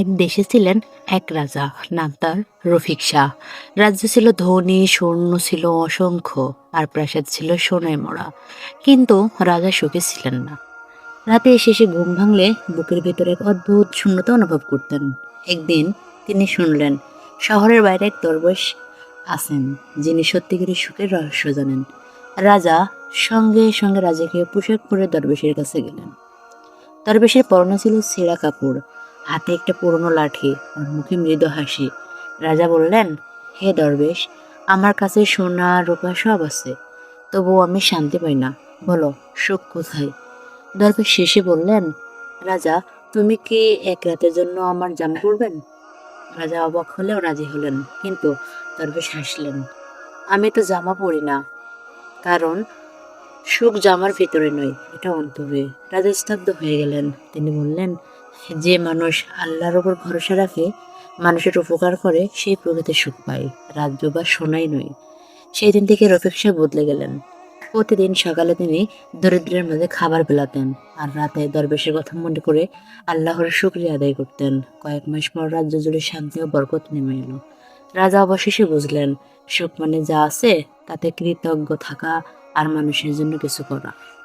এক দেশে ছিলেন এক রাজা, নাম তার রফিক শাহ। রাজ্য ছিল ধনী, স্বর্ণ ছিল অসংখ্য, আর প্রাসাদ ছিল সোনায় মোড়া। কিন্তু রাজা সুখে ছিলেন না। রাতে শেষে ঘুম ভাঙলে বুকের ভেতরে এক অদ্ভুত শূন্যতা অনুভব করতেন। একদিন তিনি শুনলেন, শহরের বাইরে এক দরবেশ আছেন, যিনি সত্যিকারের সুখের রহস্য জানেন। রাজা সঙ্গে সঙ্গে রাজাকে পোশাক পরে দরবেশের কাছে গেলেন। দরবেশের পরনে ছিল ছেঁড়া কাপড় হাতে একটা পুরনো লাঠি, আর মুখে মৃদু হাসি। রাজা বললেন, হে দরবেশ, আমার কাছে সোনা, রূপা সব আছে। তবুও আমি শান্তি পাই না। বলো, সুখ কোথায়? দরবেশ শেষে বললেন, রাজা, তুমি কি এক রাতের জন্য আমার জাম করবেন রাজা অবাক হলেও রাজি হলেন, কিন্তু দরবেশ হাসলেন, আমি তো জামা পরি না, কারণ সুখ জামার ভিতরে নয়, এটা অন্তরে। রাজা স্তব্ধ হয়ে গেলেন। তিনি বললেন যে মানুষ আল্লাহর ওপর ভরসা রাখে, মানুষের উপকার করে সেই প্রকৃতি সুখ পায়। রাজ্য বা সোনাই নয়। সেই দিন থেকে রফিক সাহেব বদলে গেলেন। প্রতিদিন সকালে তিনি দরিদ্রের মাঝে খাবার পেলাতেন আর রাতে দরবেশের কথা মনে করে আল্লাহর শুক্রিয়া আদায় করতেন। কয়েক মাস পর রাজ্য জুড়ে শান্তি ও বরকত নেমে এলো। রাজা অবশেষে বুঝলেন, সুখ মানে যা আছে, তাতে কৃতজ্ঞ থাকা আর মানুষের জন্য কিছু করা।